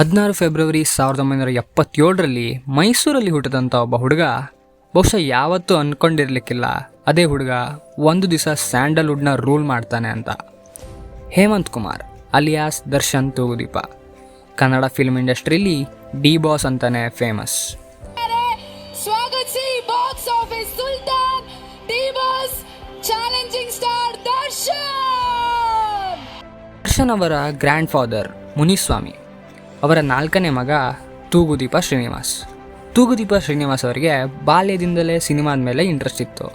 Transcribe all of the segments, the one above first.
ಹದಿನಾರು ಫೆಬ್ರವರಿ ಸಾವಿರದ ಒಂಬೈನೂರ ಎಪ್ಪತ್ತೇಳರಲ್ಲಿ ಮೈಸೂರಲ್ಲಿ ಹುಟ್ಟಿದಂಥ ಒಬ್ಬ ಹುಡುಗ ಬಹುಶಃ ಯಾವತ್ತೂ ಅಂದ್ಕೊಂಡಿರ್ಲಿಕ್ಕಿಲ್ಲ ಅದೇ ಹುಡುಗ ಒಂದು ದಿವಸ ಸ್ಯಾಂಡಲ್ವುಡ್ನ ರೂಲ್ ಮಾಡ್ತಾನೆ ಅಂತ. ಹೇಮಂತ್ ಕುಮಾರ್ ಅಲಿಯಾಸ್ ದರ್ಶನ್ ತೂಗುದೀಪ. ಕನ್ನಡ ಫಿಲ್ಮ್ ಇಂಡಸ್ಟ್ರಿಲಿ ಡಿ ಬಾಸ್ ಅಂತಾನೆ ಫೇಮಸ್. ದರ್ಶನ್ ಅವರ ಗ್ರ್ಯಾಂಡ್ ಫಾದರ್ ಮುನಿಸ್ವಾಮಿ. ಅವರ ನಾಲ್ಕನೇ ಮಗ ತೂಗುದೀಪ ಶ್ರೀನಿವಾಸ್. ತೂಗುದೀಪ ಶ್ರೀನಿವಾಸ್ ಅವರಿಗೆ ಬಾಲ್ಯದಿಂದಲೇ ಸಿನಿಮಾದ ಮೇಲೆ ಇಂಟ್ರೆಸ್ಟ್ ಇತ್ತು.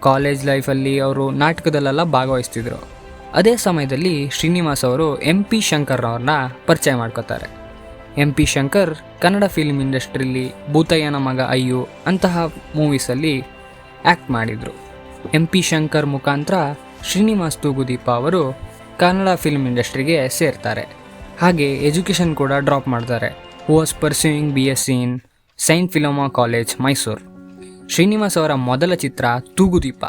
ಕಾಲೇಜ್ ಲೈಫಲ್ಲಿ ಅವರು ನಾಟಕದಲ್ಲೆಲ್ಲ ಭಾಗವಹಿಸ್ತಿದ್ರು. ಅದೇ ಸಮಯದಲ್ಲಿ ಶ್ರೀನಿವಾಸ್ ಅವರು ಎಂ ಪಿ ಶಂಕರ್ ಅವ್ರನ್ನ ಪರಿಚಯ ಮಾಡ್ಕೋತಾರೆ. M P Shankar Kannada film ಇಂಡಸ್ಟ್ರಿಲಿ Bhootayyana ಮಗ ಅಯ್ಯು ಅಂತಹ ಮೂವೀಸಲ್ಲಿ ಆ್ಯಕ್ಟ್ ಮಾಡಿದರು. ಎಂ ಪಿ ಶಂಕರ್ ಮುಖಾಂತರ ಶ್ರೀನಿವಾಸ್ ತೂಗುದೀಪ ಅವರು ಕನ್ನಡ ಫಿಲ್ಮ್ ಇಂಡಸ್ಟ್ರಿಗೆ ಸೇರ್ತಾರೆ. ಹಾಗೆ ಎಜುಕೇಷನ್ ಕೂಡ ಡ್ರಾಪ್ ಮಾಡ್ತಾರೆ. Was pursuing B S C in saint Philomena college Mysuru Srinivas ಅವರ ಮೊದಲ ಚಿತ್ರ ತೂಗುದೀಪ.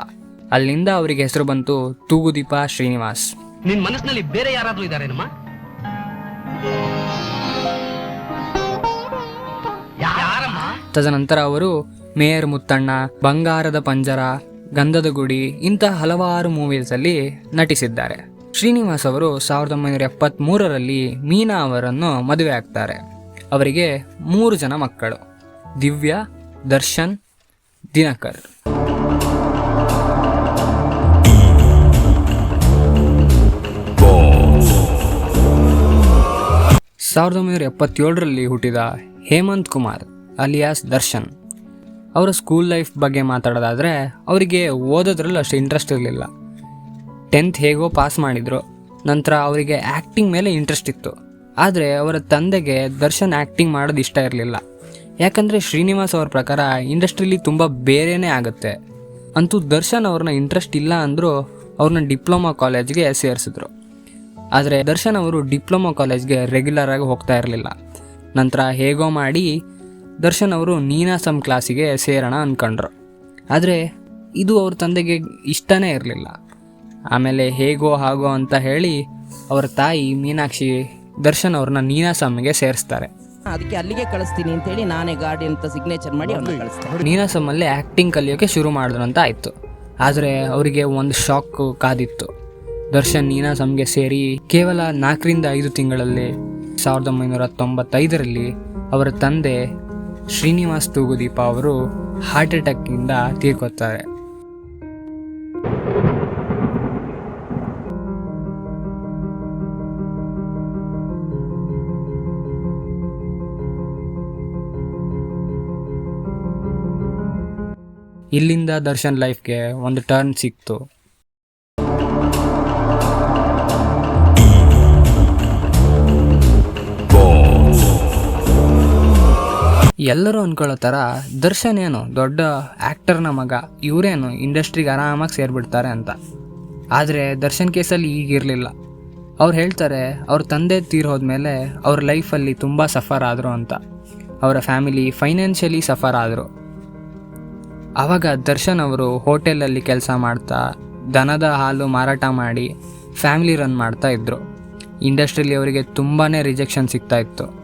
ಅಲ್ಲಿಂದ ಅವರಿಗೆ ಹೆಸರು ಬಂತು ತೂಗುದೀಪ ಶ್ರೀನಿವಾಸ್. ನಿನ್ ಮನಸ್ಸಿನಲ್ಲಿ ಬೇರೆ ಯಾರಾದ್ರೂ ಇದ್ದಾರೆ ತದನಂತರ ಅವರು ಮೇಯರ್ ಮುತ್ತಣ್ಣ ಬಂಗಾರದ ಪಂಜರ ಗಂಧದ ಗುಡಿ ಇಂತಹ ಹಲವಾರು ಮೂವೀಸಲ್ಲಿ ನಟಿಸಿದ್ದಾರೆ. ಶ್ರೀನಿವಾಸ್ ಅವರು ಸಾವಿರದ ಒಂಬೈನೂರ ಎಪ್ಪತ್ತ್ಮೂರರಲ್ಲಿ ಮೀನಾ ಅವರನ್ನು ಮದುವೆ ಆಗ್ತಾರೆ. ಅವರಿಗೆ ಮೂರು ಜನ ಮಕ್ಕಳು, ದಿವ್ಯ, ದರ್ಶನ್, ದಿನಕರ್. ಸಾವಿರದ ಒಂಬೈನೂರ ಎಪ್ಪತ್ತೇಳರಲ್ಲಿ ಹುಟ್ಟಿದ ಹೇಮಂತ್ ಕುಮಾರ್, ಅಲಿಯಾಸ್ ದರ್ಶನ್. ಅವರ ಸ್ಕೂಲ್ ಲೈಫ್ ಬಗ್ಗೆ ಮಾತಾಡೋದಾದರೆ ಅವರಿಗೆ ಓದೋದ್ರಲ್ಲಿ ಅಷ್ಟು ಇಂಟ್ರೆಸ್ಟ್ ಇರಲಿಲ್ಲ. ಟೆಂತ್ ಹೇಗೋ ಪಾಸ್ ಮಾಡಿದರು. ನಂತರ ಅವರಿಗೆ ಆ್ಯಕ್ಟಿಂಗ್ ಮೇಲೆ ಇಂಟ್ರೆಸ್ಟ್ ಇತ್ತು. ಆದರೆ ಅವರ ತಂದೆಗೆ ದರ್ಶನ್ ಆ್ಯಕ್ಟಿಂಗ್ ಮಾಡೋದು ಇಷ್ಟ ಇರಲಿಲ್ಲ. ಯಾಕಂದರೆ ಶ್ರೀನಿವಾಸ್ ಅವ್ರ ಪ್ರಕಾರ ಇಂಡಸ್ಟ್ರೀಲಿ ತುಂಬ ಬೇರೆಯೇ ಆಗುತ್ತೆ. ಅಂತೂ ದರ್ಶನ್ ಅವ್ರನ್ನ ಇಂಟ್ರೆಸ್ಟ್ ಇಲ್ಲ ಅಂದರೂ ಅವ್ರನ್ನ ಡಿಪ್ಲೊಮಾ ಕಾಲೇಜ್ಗೆ ಸೇರಿಸಿದ್ರು. ಆದರೆ ದರ್ಶನ್ ಅವರು ಡಿಪ್ಲೊಮಾ ಕಾಲೇಜ್ಗೆ ರೆಗ್ಯುಲರ್ ಆಗಿ ಹೋಗ್ತಾ ಇರಲಿಲ್ಲ. ನಂತರ ಹೇಗೋ ಮಾಡಿ ದರ್ಶನ್ ಅವರು ನೀನಾಸಂ ಕ್ಲಾಸಿಗೆ ಸೇರೋಣ ಅಂದ್ಕೊಂಡ್ರು ಆದರೆ ಇದು ಅವ್ರ ತಂದೆಗೆ ಇಷ್ಟನೇ ಇರಲಿಲ್ಲ. ಆಮೇಲೆ ಹೇಗೋ ಹಾಗೋ ಅಂತ ಹೇಳಿ ಅವರ ತಾಯಿ ಮೀನಾಕ್ಷಿ ದರ್ಶನ್ ಅವ್ರನ್ನ ನೀನಾಸಮ್ಗೆ ಸೇರಿಸ್ತಾರೆ. ಅದಕ್ಕೆ ಅಲ್ಲಿಗೆ ಕಳಿಸ್ತೀನಿ ಅಂತ ಹೇಳಿ ನಾನೇ ಗಾಡಿ ಅಂತ ಸಿಗ್ನೇಚರ್ ಮಾಡಿ ಅವ್ರನ್ನ ಕಳಿಸ್ತಾರೆ ನೀನಾಸಮ್ಮಲ್ಲಿ ಆ್ಯಕ್ಟಿಂಗ್ ಕಲಿಯೋಕೆ ಶುರು ಮಾಡಿದ್ರು ಅಂತ ಆಯಿತು. ಆದರೆ ಅವರಿಗೆ ಒಂದು ಶಾಕ್ ಕಾದಿತ್ತು. ದರ್ಶನ್ ನೀನಾಸಮ್ಗೆ ಸೇರಿ ಕೇವಲ ನಾಲ್ಕರಿಂದ ಐದು ತಿಂಗಳಲ್ಲಿ ಸಾವಿರದ ಒಂಬೈನೂರ ತೊಂಬತ್ತೈದರಲ್ಲಿ ಅವರ ತಂದೆ ಶ್ರೀನಿವಾಸ್ ತೂಗುದೀಪ ಅವರು ಹಾರ್ಟ್ ಅಟ್ಯಾಕ್ಕಿಂದ ತೀರ್ಕೊತಾರೆ ಇಲ್ಲಿಂದ ದರ್ಶನ್ ಲೈಫ್ಗೆ ಒಂದು ಟರ್ನ್ ಸಿಕ್ತು. ಎಲ್ಲರೂ ಅಂದ್ಕೊಳ್ಳೋ ಥರ ದರ್ಶನ್ ಏನು ದೊಡ್ಡ ಆ್ಯಕ್ಟರ್ನ ಮಗ, ಇವರೇನು ಇಂಡಸ್ಟ್ರಿಗೆ ಆರಾಮಾಗಿ ಸೇರಿಬಿಡ್ತಾರೆ ಅಂತ. ಆದರೆ ದರ್ಶನ್ ಕೇಸಲ್ಲಿ ಈಗಿರಲಿಲ್ಲ ಅವ್ರು ಹೇಳ್ತಾರೆ, ಅವ್ರ ತಂದೆ ತೀರೋದ್ಮೇಲೆ ಅವ್ರ ಲೈಫಲ್ಲಿ ತುಂಬ ಸಫರ್ ಆದರು ಅಂತ. ಅವರ ಫ್ಯಾಮಿಲಿ ಫೈನಾನ್ಷಿಯಲಿ ಸಫರ್ ಆದರು. ಆವಾಗ ದರ್ಶನ್ ಅವರು ಹೋಟೆಲಲ್ಲಿ ಕೆಲಸ ಮಾಡ್ತಾ ದನದ ಹಾಲು ಮಾರಾಟ ಮಾಡಿ ಫ್ಯಾಮಿಲಿ ರನ್ ಮಾಡ್ತಾ ಇದ್ದರು ಇಂಡಸ್ಟ್ರಿಲಿ ಅವರಿಗೆ ತುಂಬಾ ರಿಜೆಕ್ಷನ್ ಸಿಗ್ತಾ ಇತ್ತು.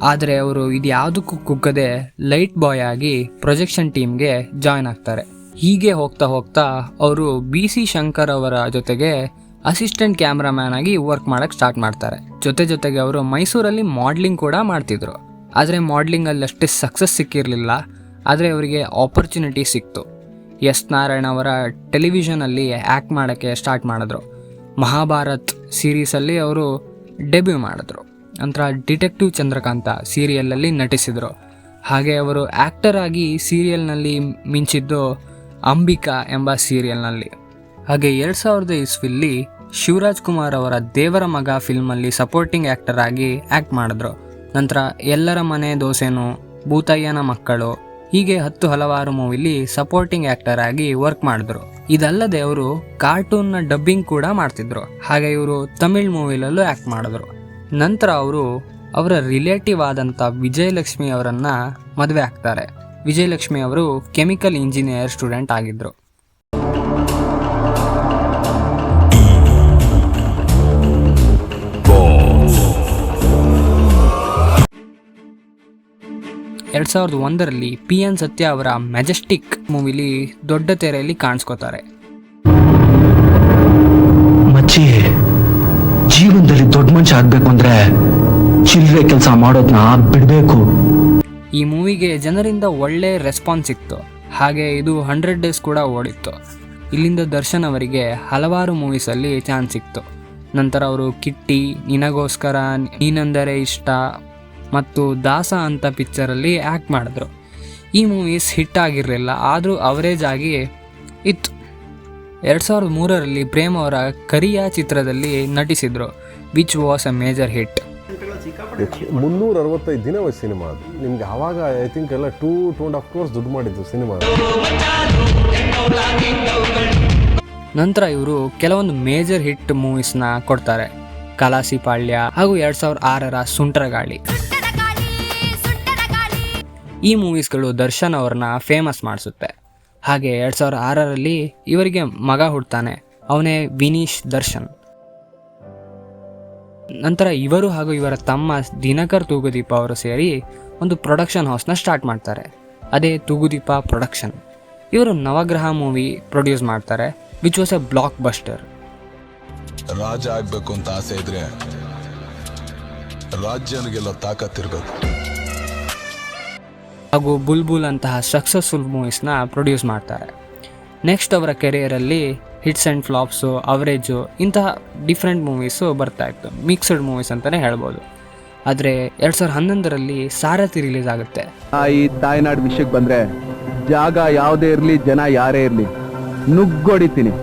ಆದರೆ ಅವರು ಇದು ಯಾವುದಕ್ಕೂ ಕುಗ್ಗದೆ ಲೈಟ್ ಬಾಯ್ ಆಗಿ ಪ್ರೊಜೆಕ್ಷನ್ ಟೀಮ್ಗೆ ಜಾಯ್ನ್ ಆಗ್ತಾರೆ. ಹೀಗೆ ಹೋಗ್ತಾ ಹೋಗ್ತಾ ಅವರು ಬಿ ಸಿ ಶಂಕರ್ ಅವರ ಜೊತೆಗೆ ಅಸಿಸ್ಟೆಂಟ್ ಕ್ಯಾಮ್ರಾಮ್ಯಾನ್ ಆಗಿ ವರ್ಕ್ ಮಾಡೋಕ್ಕೆ ಸ್ಟಾರ್ಟ್ ಮಾಡ್ತಾರೆ. ಜೊತೆ ಜೊತೆಗೆ ಅವರು ಮೈಸೂರಲ್ಲಿ ಮಾಡ್ಲಿಂಗ್ ಕೂಡ ಮಾಡ್ತಿದ್ರು. ಆದರೆ ಮಾಡ್ಲಿಂಗಲ್ಲಿ ಅಷ್ಟೇ ಸಕ್ಸಸ್ ಸಿಕ್ಕಿರಲಿಲ್ಲ. ಆದರೆ ಅವರಿಗೆ ಆಪರ್ಚುನಿಟಿ ಸಿಕ್ತು. ಎಸ್ ನಾರಾಯಣ ಅವರ ಟೆಲಿವಿಷನಲ್ಲಿ ಆ್ಯಕ್ಟ್ ಮಾಡೋಕ್ಕೆ ಸ್ಟಾರ್ಟ್ ಮಾಡಿದ್ರು. ಮಹಾಭಾರತ್ ಸೀರೀಸಲ್ಲಿ ಅವರು ಡೆಬ್ಯೂ ಮಾಡಿದ್ರು. ನಂತರ ಡಿಟೆಕ್ಟಿವ್ ಚಂದ್ರಕಾಂತ ಸೀರಿಯಲಲ್ಲಿ ನಟಿಸಿದರು. ಹಾಗೆ ಅವರು ಆ್ಯಕ್ಟರ್ ಆಗಿ ಸೀರಿಯಲ್ನಲ್ಲಿ ಮಿಂಚಿದ್ದು ಅಂಬಿಕಾ ಎಂಬ ಸೀರಿಯಲ್ನಲ್ಲಿ ಹಾಗೆ ಎರಡು ಸಾವಿರದ ಇಸ್ವಿಲ್ಲಿ ಶಿವರಾಜ್ ಕುಮಾರ್ ಅವರ ದೇವರ ಮಗ ಫಿಲ್ಮಲ್ಲಿ ಸಪೋರ್ಟಿಂಗ್ ಆ್ಯಕ್ಟರ್ ಆಗಿ ಆ್ಯಕ್ಟ್ ಮಾಡಿದ್ರು. ನಂತರ ಎಲ್ಲರ ಮನೆ ದೋಸೆನು ಭೂತಯ್ಯನ ಮಕ್ಕಳು ಹೀಗೆ ಹತ್ತು ಹಲವಾರು ಮೂವಿಲಿ ಸಪೋರ್ಟಿಂಗ್ ಆಕ್ಟರ್ ಆಗಿ ವರ್ಕ್ ಮಾಡಿದ್ರು. ಇದಲ್ಲದೆ ಅವರು ಕಾರ್ಟೂನ್ನ ಡಬ್ಬಿಂಗ್ ಕೂಡ ಮಾಡ್ತಿದ್ರು. ಹಾಗೆ ಇವರು ತಮಿಳ್ ಮೂವಿಲಲ್ಲೂ ಆ್ಯಕ್ಟ್ ಮಾಡಿದ್ರು. ನಂತರ ಅವರು ಅವರ ರಿಲೇಟಿವ್ ಆದಂಥ ವಿಜಯಲಕ್ಷ್ಮಿ ಅವರನ್ನು ಮದುವೆ ಆಗ್ತಾರೆ. ವಿಜಯಲಕ್ಷ್ಮಿ ಅವರು ಕೆಮಿಕಲ್ ಇಂಜಿನಿಯರ್ ಸ್ಟೂಡೆಂಟ್ ಆಗಿದ್ದರು ಎರಡು ಸಾವಿರದ ಒಂದರಲ್ಲಿ ಪಿ ಎನ್ ಸತ್ಯ ಅವರ ಮೆಜೆಸ್ಟಿಕ್ ಮೂವಿಲಿ ದೊಡ್ಡ ತೆರೆಯಲ್ಲಿ ಕಾಣಿಸ್ಕೋತಾರೆ. ಮಚ್ಚಿ ಜೀವನದಲ್ಲಿ ದೊಡ್ಡ ಮನುಷ್ಯ ಆಗ್ಬೇಕು ಅಂದ್ರೆ ಚಿಲ್ಲರೆ ಕೆಲಸ ಮಾಡೋದನ್ನ ಬಿಡಬೇಕು. ಈ ಮೂವಿಗೆ ಜನರಿಂದ ಒಳ್ಳೆ ರೆಸ್ಪಾನ್ಸ್ ಸಿಕ್ತು ಹಾಗೆ ಇದು ಹಂಡ್ರೆಡ್ ಡೇಸ್ ಕೂಡ ಓಡಿತ್ತು. ಇಲ್ಲಿಂದ ದರ್ಶನ್ ಅವರಿಗೆ ಹಲವಾರು ಮೂವೀಸಲ್ಲಿ ಚಾನ್ಸ್ ಸಿಕ್ತು. ನಂತರ ಅವರು ಕಿಟ್ಟಿ ನಿನಗೋಸ್ಕರ ನೀನಂದರೆ ಇಷ್ಟ ಮತ್ತು ದಾಸ ಅಂತ ಪಿಕ್ಚರಲ್ಲಿ ಆ್ಯಕ್ಟ್ ಮಾಡಿದ್ರು. ಈ ಮೂವೀಸ್ ಹಿಟ್ ಆಗಿರಲಿಲ್ಲ ಆದರೂ ಅವರೇಜ್ ಆಗಿ ಇತ್ತು. ಎರಡು ಸಾವಿರದ ಮೂರರಲ್ಲಿ ಪ್ರೇಮ್ ಅವರ ಕರಿಯ ಚಿತ್ರದಲ್ಲಿ ನಟಿಸಿದರು which was a major hit ಮುನ್ನೂರ ಅರವತ್ತೈದು ದಿನ ಸಿನಿಮಾ ಅದು. ನಿಮ್ಗೆ ಆವಾಗ ಐ ಥಿಂಕ್ ಎಲ್ಲ two two and half crores ದುಡ್ಡು ಮಾಡಿದ್ದು ಸಿನಿಮಾ ನಂತರ ಇವರು ಕೆಲವೊಂದು ಮೇಜರ್ ಹಿಟ್ ಮೂವೀಸ್ನ ಕೊಡ್ತಾರೆ. ಕಲಾಸಿ ಪಾಳ್ಯ ಹಾಗೂ ಎರಡು ಸಾವಿರದ ಆರರ ಸುಂಟರಗಾಳಿ. ಈ ಮೂವೀಸ್ಗಳು ದರ್ಶನ್ ಅವ್ರನ್ನ ಫೇಮಸ್ ಮಾಡಿಸುತ್ತೆ. ಹಾಗೆ ಎರಡು ಸಾವಿರದ ಆರರಲ್ಲಿ ಇವರಿಗೆ ಮಗ ಹುಡ್ತಾನೆ, ಅವನೇ ವಿನೀಶ್ ದರ್ಶನ್. ನಂತರ ಇವರು ಹಾಗೂ ಇವರ ತಮ್ಮ ದಿನಕರ್ ತೂಗುದೀಪ ಅವರು ಸೇರಿ ಒಂದು ಪ್ರೊಡಕ್ಷನ್ ಹೌಸ್ನ ಸ್ಟಾರ್ಟ್ ಮಾಡ್ತಾರೆ. ಅದೇ ತೂಗುದೀಪ ಪ್ರೊಡಕ್ಷನ್ ಇವರು ನವಗ್ರಹ ಮೂವಿ ಪ್ರೊಡ್ಯೂಸ್ ಮಾಡ್ತಾರೆ which was a blockbuster ರಾಜ ಆಗ್ಬೇಕು ಅಂತ ಆಸೆ ಇದ್ರೆ ರಾಜ್ಯನಿಗೆಲ್ಲ ತಾಕತ್ತಿರ್ಬೇಕು ಹಾಗೂ ಬುಲ್ಬುಲ್ ಅಂತಹ ಸಕ್ಸಸ್ಫುಲ್ ಮೂವೀಸ್ನ ಪ್ರೊಡ್ಯೂಸ್ ಮಾಡ್ತಾರೆ. ನೆಕ್ಸ್ಟ್ ಅವರ ಕೆರಿಯರಲ್ಲಿ ಹಿಟ್ಸ್ ಆ್ಯಂಡ್ ಫ್ಲಾಪ್ಸು ಅವರೇಜು ಇಂತಹ ಡಿಫ್ರೆಂಟ್ ಮೂವೀಸು ಬರ್ತಾ ಇತ್ತು. ಮಿಕ್ಸ್ಡ್ ಮೂವೀಸ್ ಅಂತಲೇ ಹೇಳ್ಬೋದು. ಆದರೆ ಎರಡು ಸಾವಿರದ ಹನ್ನೊಂದರಲ್ಲಿ ಸಾರಥಿ ರಿಲೀಸ್ ಆಗುತ್ತೆ. ಈ ತಾಯ್ನಾಡ್ ವಿಷಯಕ್ಕೆ ಬಂದರೆ ಜಾಗ ಯಾವುದೇ ಇರಲಿ ಜನ ಯಾರೇ ಇರಲಿ ನುಗ್ಗೊಡಿತೀನಿ.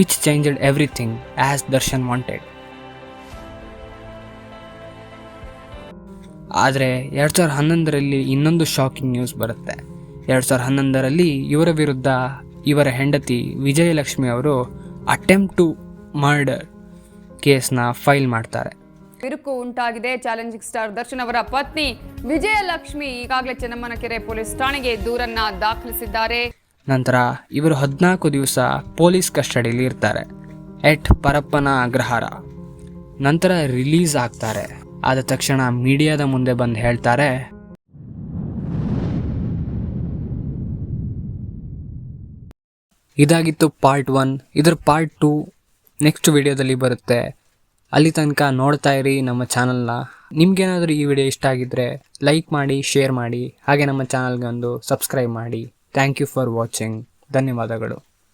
Which changed everything as Darshan wanted ಆದರೆ ಎರಡು ಸಾವಿರದ ಹನ್ನೊಂದರಲ್ಲಿ ಇನ್ನೊಂದು ಶಾಕಿಂಗ್ ನ್ಯೂಸ್ ಬರುತ್ತೆ. ಎರಡು ಸಾವಿರದ ಹನ್ನೊಂದರಲ್ಲಿ ಇವರ ವಿರುದ್ಧ ಇವರ ಹೆಂಡತಿ ವಿಜಯಲಕ್ಷ್ಮಿ ಅವರು ಅಟೆಂಪ್ಟ್ ಟು ಮರ್ಡರ್ ಕೇಸ್ನ ಫೈಲ್ ಮಾಡ್ತಾರೆ. ಬಿರುಕು ಉಂಟಾಗಿದೆ. ಚಾಲೆಂಜಿಂಗ್ ಸ್ಟಾರ್ ದರ್ಶನ್ ಅವರ ಪತ್ನಿ ವಿಜಯಲಕ್ಷ್ಮಿ ಈಗಾಗಲೇ ಚೆನ್ನಮ್ಮನಕೆರೆ ಪೊಲೀಸ್ ಠಾಣೆಗೆ ದೂರನ್ನ ದಾಖಲಿಸಿದ್ದಾರೆ. ನಂತರ ಇವರು ಹದಿನಾಲ್ಕು ದಿವಸ ಪೊಲೀಸ್ ಕಸ್ಟಡಿಯಲ್ಲಿ ಇರ್ತಾರೆ ಎಟ್ ಪರಪ್ಪನ ಅಗ್ರಹಾರ. ನಂತರ ರಿಲೀಸ್ ಆಗ್ತಾರೆ. ಆದ ತಕ್ಷಣ ಮೀಡಿಯಾದ ಮುಂದೆ ಬಂದು ಹೇಳ್ತಾರೆ, ಇದಾಗಿತ್ತು ಪಾರ್ಟ್ ಒನ್. ಇದರ ಪಾರ್ಟ್ ಟು ನೆಕ್ಸ್ಟ್ ವಿಡಿಯೋದಲ್ಲಿ ಬರುತ್ತೆ. ಅಲ್ಲಿ ತನಕ ನೋಡ್ತಾ ಇರಿ ನಮ್ಮ ಚಾನಲ್ನ. ನಿಮ್ಗೇನಾದರೂ ಈ ವಿಡಿಯೋ ಇಷ್ಟ ಆಗಿದ್ದರೆ ಲೈಕ್ ಮಾಡಿ, ಶೇರ್ ಮಾಡಿ, ಹಾಗೆ ನಮ್ಮ ಚಾನಲ್ಗೆ ಒಂದು ಸಬ್ಸ್ಕ್ರೈಬ್ ಮಾಡಿ. Thank you for watching. ಧನ್ಯವಾದಗಳು.